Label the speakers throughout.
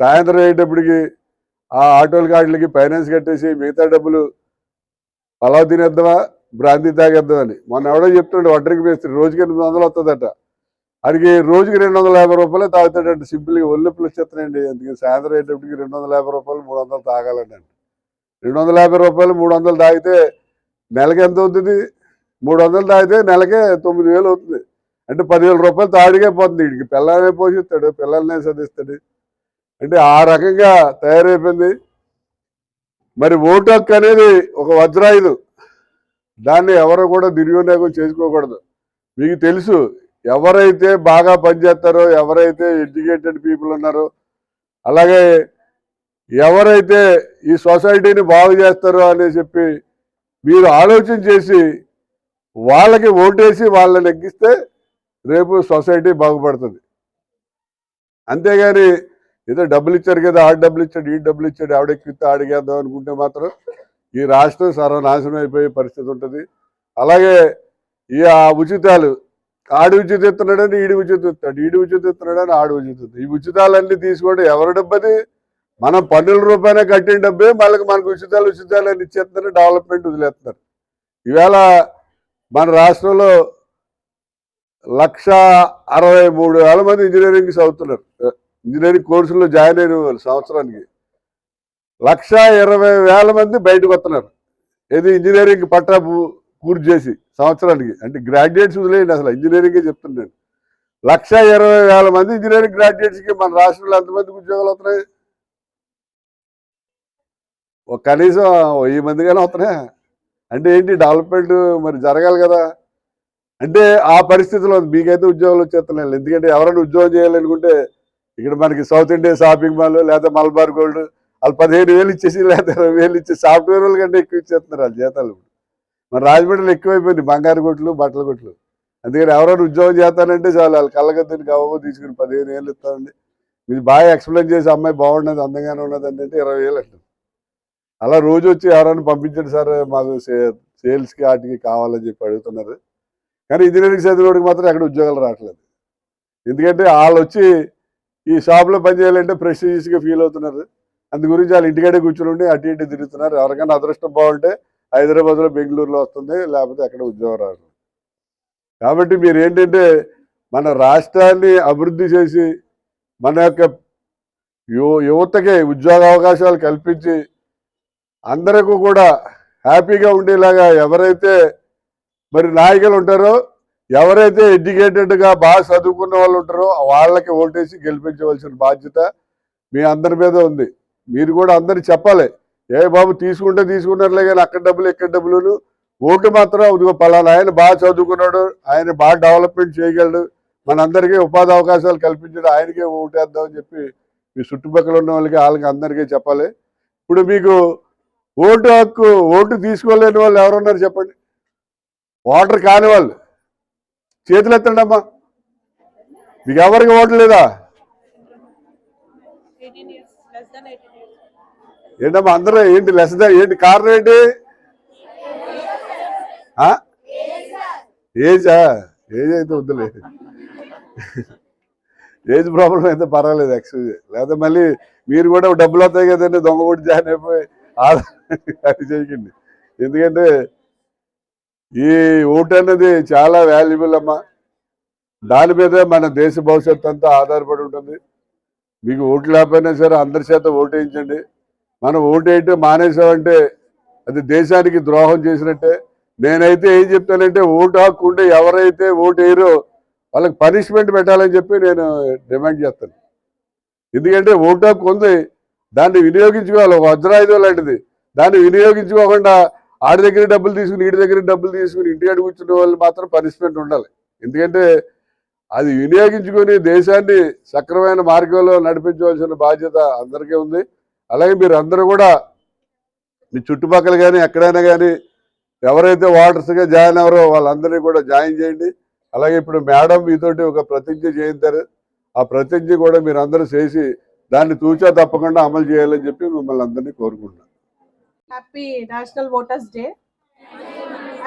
Speaker 1: సాయంత్రం అయ్యేటప్పటికి ఆ ఆటోల గాడిలకి ఫైనాన్స్ కట్టేసి మిగతా డబ్బులు పలావ్ తినేద్దామా బ్రాంతి తాగేద్దామని. మొన్న ఎవడో చెప్తుండే ఒంటరికి వేస్తే రోజుకి ఎనిమిది వందలు వస్తుందట అడిగి రోజుకి రెండు వందల యాభై రూపాయలు తాగుతాడంట. సింపుల్గా ఒళ్ళొప్పులు వచ్చేస్తున్నాయండి అందుకే సాయంత్రం అయ్యేటప్పటికి రెండు వందల యాభై రూపాయలు మూడు వందలు తాగాలండి రెండు వందల యాభై రూపాయలు మూడు వందలు తాగితే నెలకి ఎంత అవుతుంది? మూడు వందలు తాగితే నెలకే తొమ్మిది వేలు అవుతుంది. అంటే పదివేల రూపాయలు తాడిగా పోతుంది. వీడికి పిల్లలనే పోషిస్తాడు పిల్లలనే చదివిస్తాడు. అంటే ఆ రకంగా తయారైపోయింది. మరి ఓటు హక్కు అనేది ఒక వజ్రాయుధం. దాన్ని ఎవరు కూడా దుర్వినియోగం చేసుకోకూడదు. మీకు తెలుసు ఎవరైతే బాగా పనిచేస్తారో ఎవరైతే ఎడ్యుకేటెడ్ పీపుల్ ఉన్నారో అలాగే ఎవరైతే ఈ సొసైటీని బాగు చేస్తారో అని చెప్పి మీరు ఆలోచన చేసి వాళ్ళకి ఓటేసి వాళ్ళని ఎగ్గిస్తే రేపు సొసైటీ బాగుపడుతుంది. అంతేగాని ఏదో డబ్బులు ఇచ్చారు కదా ఆడు డబ్బులు ఇచ్చాడు ఈ డబ్బులు ఇచ్చాడు ఆవిడెక్కితే ఆడిగేద్దాం అనుకుంటే మాత్రం ఈ రాష్ట్రం సర్వనాశనం అయిపోయే పరిస్థితి ఉంటుంది. అలాగే ఈ ఆ ఉచితాలు ఆడి ఉచిత ఇస్తున్నాడని ఈడి ఉచిత ఇస్తాడు ఈడి ఉచిత ఇస్తున్నాడని ఆడు ఉచిత ఈ ఉచితాలన్నీ తీసుకోవడం ఎవరి డబ్బది? మనం పన్నుల రూపాయనే కట్టిన డబ్బే మళ్ళీ మనకు ఉచితాలు ఉచితాలు అని ఇచ్చేస్తున్నారు డెవలప్మెంట్ వదిలేస్తున్నారు. ఈవేళ మన రాష్ట్రంలో లక్ష అరవై మూడు వేల మంది ఇంజనీరింగ్ చదువుతున్నారు. ఇంజనీరింగ్ కోర్సుల్లో జాయిన్ అయిన వాళ్ళు సంవత్సరానికి లక్ష ఇరవై వేల మంది బయటకు వస్తున్నారు. ఏది ఇంజనీరింగ్ పట్టా పూర్తి చేసి సంవత్సరానికి. అంటే గ్రాడ్యుయేట్స్ వదిలేయండి అసలు ఇంజనీరింగే చెప్తున్నాను లక్ష ఇరవై వేల మంది ఇంజనీరింగ్ గ్రాడ్యుయేట్స్కి మన రాష్ట్రంలో ఎంతమంది ఉద్యోగాలు వస్తున్నాయి? ఒక కనీసం వెయ్యి మందిగానే వస్తున్నాయి? అంటే ఏంటి డెవలప్మెంట్ మరి జరగాలి కదా? అంటే ఆ పరిస్థితిలో మీకైతే ఉద్యోగాలు వచ్చేస్తున్నాయి. ఎందుకంటే ఎవరైనా ఉద్యోగం చేయాలనుకుంటే ఇక్కడ మనకి సౌత్ ఇండియా షాపింగ్ మాల్ లేదా మలబార్ గోల్డ్ వాళ్ళు పదిహేను వేలు ఇచ్చేసి లేదా ఇరవై వేలు ఇచ్చే సాఫ్ట్వేర్ వాళ్ళు కంటే ఎక్కువ ఇచ్చేస్తున్నారు వాళ్ళ జీతాలు. మన రాజమండ్రిలో ఎక్కువైపోయింది బంగారు కొట్లు బట్టల కొట్లు. అందుకని ఎవరైనా ఉద్యోగం చేస్తానంటే చాలు వాళ్ళు కళ్ళగద్దని కవ్వ తీసుకుని పదిహేను వేలు ఇస్తానండి. మీరు బాగా ఎక్స్ప్లెయిన్ చేసి అమ్మాయి బాగున్నది అందంగానే ఉన్నది అంటే ఇరవై వేలు అంటారు. అలా రోజు వచ్చి ఎవరైనా పంపించండి సార్ మాకు సేల్స్కి వాటికి కావాలని చెప్పి అడుగుతున్నారు. కానీ ఇంజనీరింగ్ చదివినోడికి మాత్రం అక్కడ ఉద్యోగాలు రావట్లేదు. ఎందుకంటే వాళ్ళు వచ్చి ఈ షాప్లో పని చేయాలంటే ప్రెస్టీజియస్గా ఫీల్ అవుతున్నారు. అందు గురించి వాళ్ళు ఇంటికాడే కూర్చుని ఉండి అటు ఇటు తిరుగుతున్నారు. ఎవరికైనా అదృష్టం బాగుంటే హైదరాబాద్లో బెంగళూరులో వస్తుంది లేకపోతే అక్కడ ఉద్యోగం రాదు. కాబట్టి మీరు ఏంటంటే మన రాష్ట్రాన్ని అభివృద్ధి చేసి మన యొక్క యువ యువతకి ఉద్యోగ అవకాశాలు కల్పించి అందరికీ కూడా హ్యాపీగా ఉండేలాగా ఎవరైతే మరి నాయకులు ఉంటారో ఎవరైతే ఎడ్యుకేటెడ్గా బాగా చదువుకున్న వాళ్ళు ఉంటారో వాళ్ళకి ఓటేసి గెలిపించవలసిన బాధ్యత మీ అందరి మీద ఉంది. మీరు కూడా అందరు చెప్పాలి. ఏ బాబు తీసుకుంటే తీసుకున్నారులే కానీ అక్కడ డబ్బులు ఇక్కడ డబ్బులు ఓటు మాత్రం ఇదిగో పలానా ఆయన బాగా చదువుకున్నాడు ఆయన బాగా డెవలప్మెంట్ చేయగలడు. మనందరికీ ఉపాధి అవకాశాలు కల్పించడం ఆయనకే ఓటేద్దామని చెప్పి మీ చుట్టుపక్కల ఉన్న వాళ్ళకి వాళ్ళకి అందరికీ చెప్పాలి. ఇప్పుడు మీకు ఓటు హక్కు ఓటు తీసుకోలేని వాళ్ళు ఎవరున్నారు చెప్పండి? ఓటర్ కాని వాళ్ళు. చేతులు ఎత్తండి అమ్మా మీకు ఎవరికి ఓటు లేదా?
Speaker 2: 18 years, less than 18 years.
Speaker 1: ఏంటమ్మా అందరూ ఏంటి లెస్ ఏంటి కారణం ఏంటి? ఆ? ఏజా ఏజ్ అయితే వద్దులే. ఏజ్ ప్రాబ్లం అయితే పర్వాలేదు ఎక్స్క్యూజ్ లేదా మళ్ళీ మీరు కూడా డబ్బులు వస్తాయి కదండి దొంగ కొట్టి జాయిన్ అయిపోయి అది చేయకండి. ఎందుకంటే ఈ ఓటు అనేది చాలా వాల్యుబుల్ అమ్మా. దాని మీద మన దేశ భవిష్యత్తు అంతా ఆధారపడి ఉంటుంది. మీకు ఓటు లేకపోయినా సరే అందరి చేత ఓటు వేయించండి మనం ఓటు మానేసామంటే అది దేశానికి ద్రోహం చేసినట్టే. నేనైతే ఏం చెప్తానంటే ఓటు హక్కు ఉంటే ఎవరైతే ఓటు వేయరో వాళ్ళకి పనిష్మెంట్ పెట్టాలని చెప్పి నేను డిమాండ్ చేస్తాను. ఎందుకంటే ఓటు హక్కు ఉంది. దాన్ని వినియోగించుకోవాలి. వజ్రాయుధం లాంటిది. దాన్ని వినియోగించుకోకుండా ఆడి దగ్గర డబ్బులు తీసుకుని ఈడి దగ్గర డబ్బులు తీసుకుని ఇంటికాడ కూర్చున్న వాళ్ళు మాత్రం పనిష్మెంట్ ఉండాలి. ఎందుకంటే అది వినియోగించుకొని దేశాన్ని సక్రమైన మార్గంలో నడిపించవలసిన బాధ్యత అందరికీ ఉంది. అలాగే మీరు అందరూ కూడా మీ చుట్టుపక్కల కానీ ఎక్కడైనా కానీ ఎవరైతే వాటర్స్గా జాయిన్ అవ్వరో వాళ్ళందరినీ కూడా జాయిన్ చేయండి. అలాగే ఇప్పుడు మేడం మీతోటి ఒక ప్రతిజ్ఞ చేయించారు. ఆ ప్రతిజ్ఞ కూడా మీరు అందరూ చేసి దాన్ని తూచా తప్పకుండా అమలు చేయాలని చెప్పి మిమ్మల్ని అందరినీ కోరుకుంటున్నాను.
Speaker 2: హ్యాపీ నేషనల్ ఓటర్స్ డే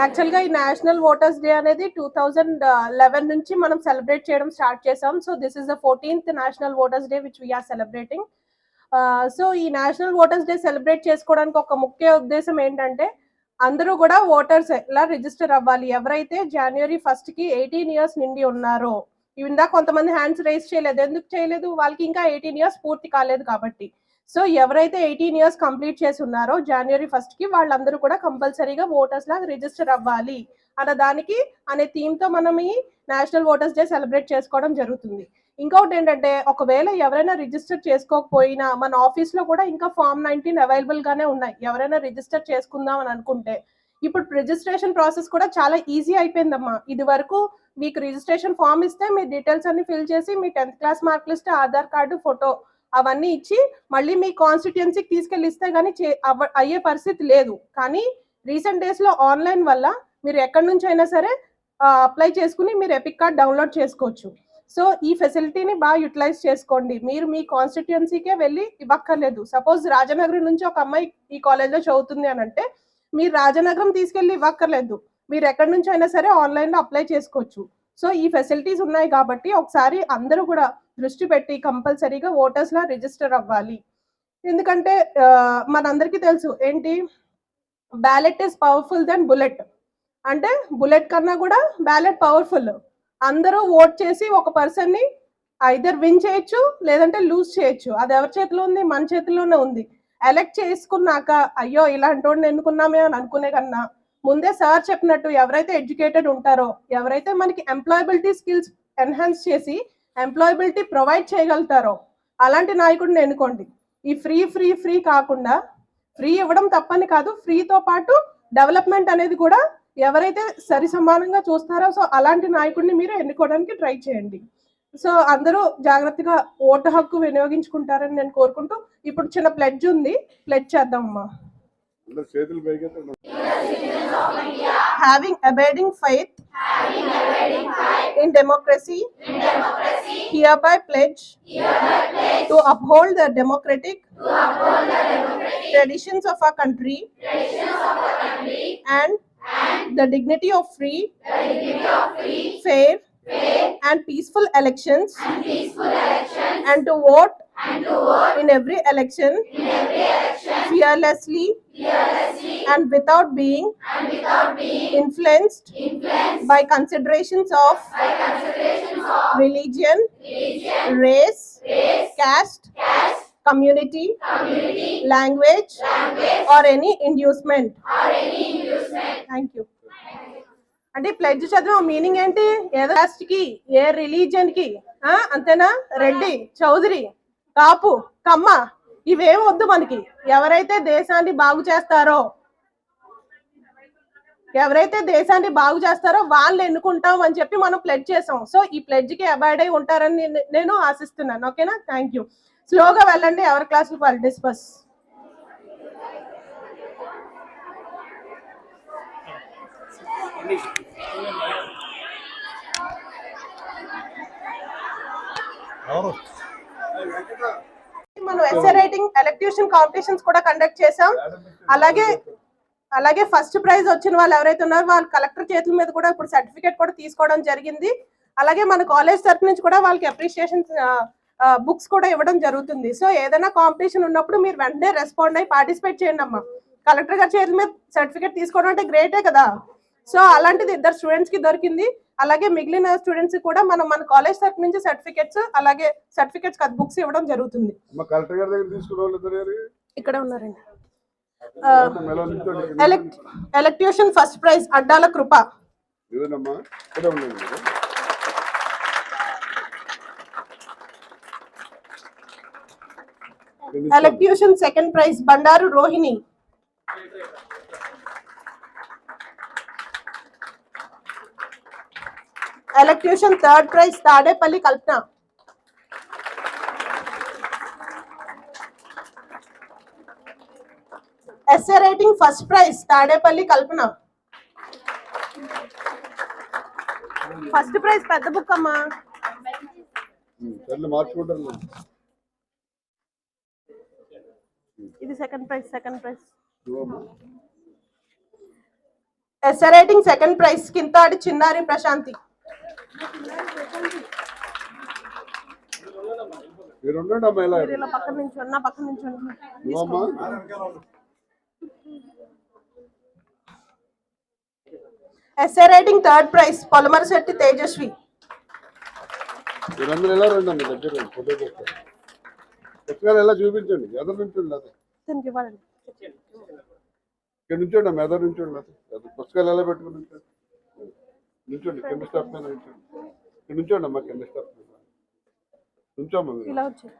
Speaker 2: యాక్చువల్గా ఈ నేషనల్ ఓటర్స్ డే అనేది టూ థౌజండ్ లెవెన్ నుంచి మనం సెలబ్రేట్ చేయడం స్టార్ట్ చేసాం. So this is the fourteenth national voters day which we are celebrating so ఈ నేషనల్ ఓటర్స్ డే సెలబ్రేట్ చేసుకోవడానికి ఒక ముఖ్య ఉద్దేశం ఏంటంటే అందరూ కూడా ఓటర్స్ ఎలా రిజిస్టర్ అవ్వాలి? ఎవరైతే జనవరి ఫస్ట్కి ఎయిటీన్ ఇయర్స్ నిండి ఉన్నారో ఇందా కొంతమంది హ్యాండ్స్ రేస్ చేయలేదు. ఎందుకు చేయలేదు? వాళ్ళకి ఇంకా ఎయిటీన్ ఇయర్స్ పూర్తి కాలేదు కాబట్టి. సో ఎవరైతే ఎయిటీన్ ఇయర్స్ కంప్లీట్ చేసి ఉన్నారో జనవరి ఫస్ట్కి వాళ్ళందరూ కూడా కంపల్సరీగా ఓటర్స్ లాగా రిజిస్టర్ అవ్వాలి అన్న దానికి అనే థీమ్తో మనం ఈ నేషనల్ ఓటర్స్ డే సెలబ్రేట్ చేసుకోవడం జరుగుతుంది. ఇంకొకటి ఏంటంటే ఒకవేళ ఎవరైనా రిజిస్టర్ చేసుకోకపోయినా మన ఆఫీస్లో కూడా ఇంకా ఫామ్ నైన్టీన్ అవైలబుల్ గానే ఉన్నాయి. ఎవరైనా రిజిస్టర్ చేసుకుందాం అని అనుకుంటే ఇప్పుడు రిజిస్ట్రేషన్ ప్రాసెస్ కూడా చాలా ఈజీ అయిపోయిందమ్మా. ఇది వరకు మీకు రిజిస్ట్రేషన్ ఫామ్ ఇస్తే మీ డీటెయిల్స్ అన్ని ఫిల్ చేసి మీ tenth class mark list Aadhaar card photo అవన్నీ ఇచ్చి మళ్ళీ మీ కాన్స్టిట్యున్సీకి తీసుకెళ్ళి ఇస్తే కానీ చే అవ్వ- అయ్యే పరిస్థితి లేదు. కానీ రీసెంట్ డేస్లో ఆన్లైన్ వల్ల మీరు ఎక్కడి నుంచి అయినా సరే అప్లై చేసుకుని మీరు ఎపిక్ కార్డ్ డౌన్లోడ్ చేసుకోవచ్చు. సో ఈ ఫెసిలిటీని బాగా యూటిలైజ్ చేసుకోండి. మీరు మీ కాన్స్టిట్యున్సీకే వెళ్ళి ఇవ్వక్కర్లేదు. సపోజ్ రాజనగరం నుంచి ఒక అమ్మాయి ఈ కాలేజ్లో చదువుతుంది అని అంటే మీరు రాజనగరం తీసుకెళ్ళి ఇవ్వక్కర్లేదు. మీరు ఎక్కడి నుంచి అయినా సరే ఆన్లైన్లో అప్లై చేసుకోవచ్చు. సో ఈ ఫెసిలిటీస్ ఉన్నాయి కాబట్టి ఒకసారి అందరూ కూడా దృష్టి పెట్టి కంపల్సరీగా ఓటర్స్లా రిజిస్టర్ అవ్వాలి. ఎందుకంటే మనందరికీ తెలుసు ఏంటి? Ballot is powerful then bullet అంటే బుల్లెట్ కన్నా కూడా బ్యాలెట్ పవర్ఫుల్ అందరూ ఓట్ చేసి ఒక పర్సన్ని ఐదర్ విన్ చేయొచ్చు లేదంటే లూజ్ చేయొచ్చు. అది ఎవరి చేతిలో ఉంది? మన చేతిలోనే ఉంది. ఎలెక్ట్ చేసుకున్నాక అయ్యో ఇలాంటి వాడిని ఎన్నుకున్నామే అని అనుకునే కన్నా ముందే సార్ చెప్పినట్టు ఎవరైతే ఎడ్యుకేటెడ్ ఉంటారో ఎవరైతే మనకి ఎంప్లాయబిలిటీ స్కిల్స్ ఎన్హాన్స్ చేసి ఎంప్లాయబిలిటీ ప్రొవైడ్ చేయగలుగుతారో అలాంటి నాయకుడిని ఎన్నుకోండి. ఈ ఫ్రీ ఫ్రీ ఫ్రీ కాకుండా ఫ్రీ ఇవ్వడం తప్పని కాదు ఫ్రీతో పాటు డెవలప్మెంట్ అనేది కూడా ఎవరైతే సరి సమానంగా చూస్తారో సో అలాంటి నాయకుడిని మీరు ఎన్నుకోవడానికి ట్రై చేయండి. సో అందరూ జాగ్రత్తగా ఓటు హక్కు వినియోగించుకుంటారని నేను కోరుకుంటూ ఇప్పుడు చిన్న ప్లెడ్జ్ ఉంది. ప్లెడ్జ్ చేద్దామమ్మా.
Speaker 1: having abiding faith,
Speaker 2: having abiding faith in, democracy, in democracy, hereby pledge, hereby pledge to, uphold the democratic, to uphold the democratic traditions of our country, traditions of our country and, and the dignity of free, dignity of free fair, fair and, peaceful and peaceful elections and to vote and to vote in every election, in every election fearlessly, fearlessly and without being and without being influenced, influenced by considerations of by considerations of religion, religion race, race caste, caste community, community language, language or any inducement. Or any inducement. Thank you. అంటే pledge చదివా meaning ఏంటి ఏ కాస్ట్కి ఏ రిలీజియన్కి అంతేనా రెడ్డి చౌదరి కాపు కమ్మ. ఇవేం వద్దు మనకి. ఎవరైతే దేశాన్ని బాగు చేస్తారో ఎవరైతే దేశాన్ని బాగు చేస్తారో వాళ్ళని ఎన్నుకుంటాం అని చెప్పి మనం ప్లెడ్జ్ చేసాం. సో ఈ ప్లెడ్జ్కి అబాయిడ్ అయి ఉంటారని నేను- ఆశిస్తున్నాను. ఓకేనా థ్యాంక్ యూ స్లోగా వెళ్ళండి. ఎవరి క్లాసులు వాళ్ళు డిస్పస్
Speaker 3: ఎవరు?
Speaker 2: ఎస్ఏ రైటింగ్ ఎలక్ట్యూషన్ కాంపిటీషన్స్ కూడా కండక్ట్ చేసాం అలాగే అలాగే ఫస్ట్ ప్రైజ్ వచ్చిన వాళ్ళు ఎవరైతే ఉన్నారో వాళ్ళు కలెక్టర్ చేతుల మీద కూడా ఇప్పుడు సర్టిఫికేట్ కూడా తీసుకోవడం జరిగింది. అలాగే మన కాలేజ్ తరఫు నుంచి కూడా వాళ్ళకి అప్రిషియేషన్ బుక్స్ కూడా ఇవ్వడం జరుగుతుంది. సో ఏదైనా కాంపిటీషన్ ఉన్నప్పుడు మీరు వెంటనే రెస్పాండ్ అయ్యి పార్టిసిపేట్ చేయండి అమ్మా. కలెక్టర్ గారి చేతుల మీద సర్టిఫికేట్ తీసుకోవడం అంటే గ్రేటే కదా. సో అలాంటిది ఇద్దరు స్టూడెంట్స్కి దొరికింది అలాగే మిగిలిన స్టూడెంట్స్ కూడా మనం మన కాలేజ్ తరఫు నుంచి సర్టిఫికేట్స్ అలాగే సర్టిఫికేట్స్ బుక్స్ ఇవ్వడం జరుగుతుంది? ఇక్కడ ఉన్నారండి
Speaker 1: మెలో నిల్చోండి.
Speaker 2: Elect elocution first prize Addala Krupa. Elocution second prize Bandaru Rohini elocution third prize Tadepalli Kalpana. Essay writing first prize Tadepalli Kalpana. First prize పెద్ద బుక్ అమ్మా. ఇది second prize second prize. Essay writing second prize Kinthadi Chinnari Prashanthi. పక్కన నుంచి ఉన్న పక్కన నుంచి
Speaker 1: నువ్వమ్మా?
Speaker 2: Essay writing third prize Polamara Shetty Tejaswi.
Speaker 1: మీరందరూ ఎలా రండి దగ్గర? ఫోటో చూపించండి ఎదురు నుంచండి ఇక్కడ నుంచోండి అమ్మ ఎదురు నుంచోండి లేదా ఎదురు పుస్తకాలు ఎలా పెట్టుకుని నిల్చోండి కింద స్టాప్ మీద నిల్చోండి. నిల్చోండి అమ్మా కింద స్టాప్ మీద. నుంచోమ్మా
Speaker 2: ఇలా వచ్చారు